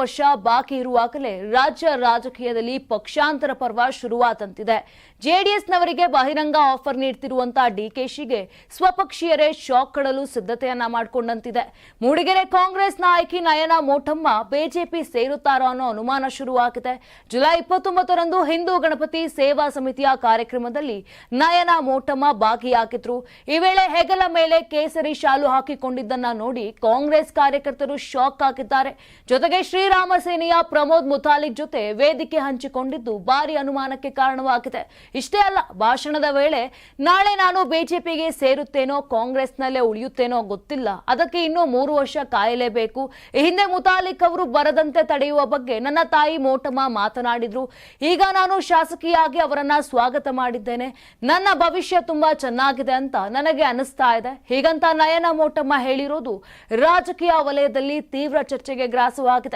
ವರ್ಷ ಬಾಕಿ ಇರುವಾಗಲೇ ರಾಜ್ಯ ರಾಜಕೀಯದಲ್ಲಿ ಪಕ್ಷಾಂತರ ಪರ್ವ ಶುರುವಾದಂತಿದೆ. ಜೆಡಿಎಸ್ನವರಿಗೆ ಬಹಿರಂಗ ಆಫರ್ ನೀಡ್ತಿರುವಂತಹ ಡಿಕೆಶಿಗೆ ಸ್ವಪಕ್ಷೀಯರೇ ಶಾಕ್ ಕೊಡಲು ಸಿದ್ಧತೆಯನ್ನ ಮಾಡಿಕೊಂಡಂತಿದೆ. ಮೂಡಿಗೆರೆ ಕಾಂಗ್ರೆಸ್ ನಾಯಕಿ ನಯನ ಮೋಟಮ್ಮ ಬಿಜೆಪಿ ಸೇರುತ್ತಾರೋ ಅನ್ನೋ ಅನುಮಾನ ಶುರುವಾಗಿದೆ. ಜುಲೈ ಇಪ್ಪತ್ತೊಂಬತ್ತರಂದು ಹಿಂದೂ ಗಣಪತಿ ಸೇವಾ ಸಮಿತಿಯ ಕಾರ್ಯಕ್ರಮದಲ್ಲಿ ನಯನ ಮೋಟಮ್ಮ ಭಾಗಿಯಾಗಿದ್ರು. ಈ ವೇಳೆ ಹೆಗಲ ಮೇಲೆ ಕೇಸರಿ ಶಾಲು ಹಾಕಿಕೊಂಡಿದ್ದನ್ನ ನೋಡಿ ಕಾಂಗ್ರೆಸ್ ಕಾರ್ಯಕರ್ತರು ಶಾಕ್ ಆಗಿದ್ದಾರೆ. ಜೊತೆಗೆ ಶ್ರೀರಾಮ ಸೇನೆಯ ಪ್ರಮೋದ್ ಮುತಾಲಿಕ್ ಜೊತೆ ವೇದಿಕೆ ಹಂಚಿಕೊಂಡಿದ್ದು ಭಾರಿ ಅನುಮಾನಕ್ಕೆ ಕಾರಣವಾಗಿದೆ. ಇಷ್ಟೇ ಅಲ್ಲ, ಭಾಷಣದ ವೇಳೆ ನಾಳೆ ನಾನು ಬಿಜೆಪಿಗೆ ಸೇರುತ್ತೇನೋ, ಕಾಂಗ್ರೆಸ್ನಲ್ಲೇ ಉಳಿಯುತ್ತೇನೋ ಗೊತ್ತಿಲ್ಲ. ಅದಕ್ಕೆ ಇನ್ನೂ ಮೂರು ವರ್ಷ ಕಾಯಲೇಬೇಕು ಹಿಂದೆ ಮುತಾಲಿಕ್ ಅವರು ಬರದಂತೆ ತಡೆಯುವ ಬಗ್ಗೆ ನನ್ನ ತಾಯಿ ಮೋಟಮ್ಮ ಮಾತನಾಡಿದ್ರು. ಈಗ ನಾನು ಶಾಸಕಿಯಾಗಿ ಅವರನ್ನ ಸ್ವಾಗತ ಮಾಡಿದ್ದೇನೆ. ನನ್ನ ಭವಿಷ್ಯ ತುಂಬಾ ಚೆನ್ನಾಗಿದೆ ಅಂತ ನನಗೆ ಅನಿಸ್ತಾ ಇದೆ. ಹೀಗಂತ ನಯನ ಮೋಟಮ್ಮ ಹೇಳಿರೋದು ರಾಜಕೀಯ ವಲಯದಲ್ಲಿ ತೀವ್ರ ಚರ್ಚೆಗೆ ಗ್ರಾಸವಾಗಿದೆ.